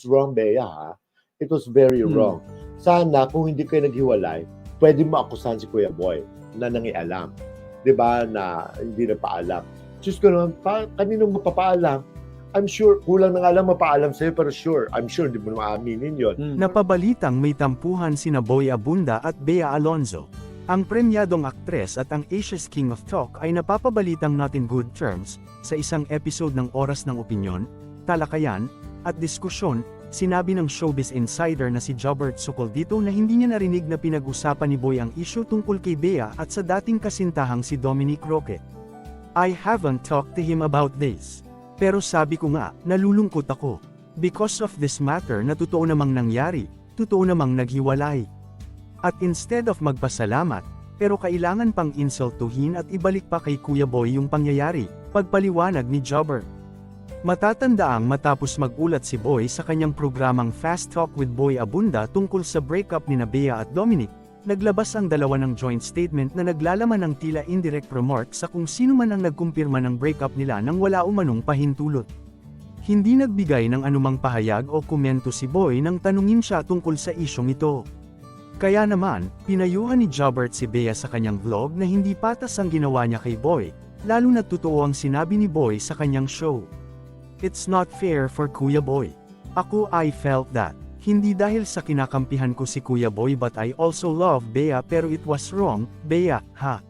was wrong, Bea, ha? It was very Hmm. wrong. Sana, kung hindi kayo naghiwalay, pwede mo akusahan si Kuya Boy na nangialam. Di ba? Na hindi na paalam. Diyos ko naman, pa, kaninong mapapaalam? I'm sure, kulang na nga lang mapaalam sa'yo, pero sure, I'm sure, di mo naman aaminin yun. Napabalitang may tampuhan sina Boy Abunda at Bea Alonzo. Ang premyadong aktres at ang Asia's King of Talk ay napapabalitang not in good terms, sa isang episode ng Oras ng Opinyon, Talakayan, at Diskusyon, sinabi ng showbiz insider na si Jobert Sukol dito na hindi niya narinig na pinag-usapan ni Boy ang issue tungkol kay Bea at sa dating kasintahang si Dominic Roque. I haven't talked to him about this. Pero sabi ko nga, nalulungkot ako. Because of this matter na totoo namang nangyari, totoo namang naghiwalay. At instead of magpasalamat, pero kailangan pang insultuhin at ibalik pa kay Kuya Boy yung pangyayari, pagpaliwanag ni Jobber. Matatandaang matapos magulat si Boy sa kanyang programang Fast Talk with Boy Abunda tungkol sa breakup ni Bea at Dominic, naglabas ang dalawa ng joint statement na naglalaman ng tila indirect remark sa kung sino man ang nagkumpirma ng breakup nila nang wala umanong pahintulot. Hindi nagbigay ng anumang pahayag o komento si Boy nang tanungin siya tungkol sa isyong ito. Kaya naman, pinayuhan ni Jobert si Bea sa kanyang vlog na hindi patas ang ginawa niya kay Boy, lalo na totoo ang sinabi ni Boy sa kanyang show. It's not fair for Kuya Boy. Ako I felt that. Hindi dahil sa kinakampihan ko si Kuya Boy but I also love Bea pero it was wrong, Bea, ha?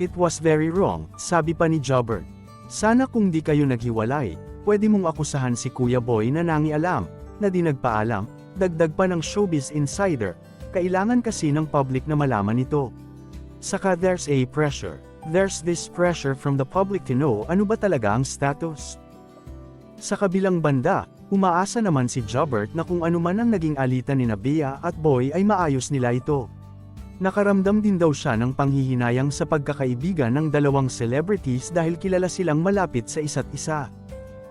It was very wrong, sabi pa ni Jobert. Sana kung di kayo naghiwalay, pwede mong akusahan si Kuya Boy na nangialam, na di nagpaalam, dagdag pa ng showbiz insider, kailangan kasi ng public na malaman ito. Saka there's a pressure. There's this pressure from the public to know ano ba talaga ang status. Sa kabilang banda, umaasa naman si Jobert na kung ano man ang naging alitan ni Bea at Boy ay maayos nila ito. Nakaramdam din daw siya ng panghihinayang sa pagkakaibigan ng dalawang celebrities dahil kilala silang malapit sa isa't isa.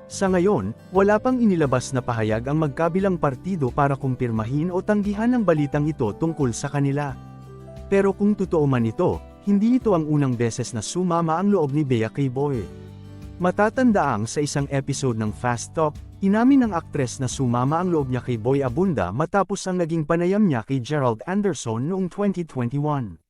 Sa ngayon, wala pang inilabas na pahayag ang magkabilang partido para kumpirmahin o tanggihan ang balitang ito tungkol sa kanila. Pero kung totoo man ito, hindi ito ang unang beses na sumama ang loob ni Bea kay Boy. Matatandaang sa isang episode ng Fast Talk, inamin ng aktres na sumama ang loob niya kay Boy Abunda matapos ang naging panayam niya kay Gerald Anderson noong 2021.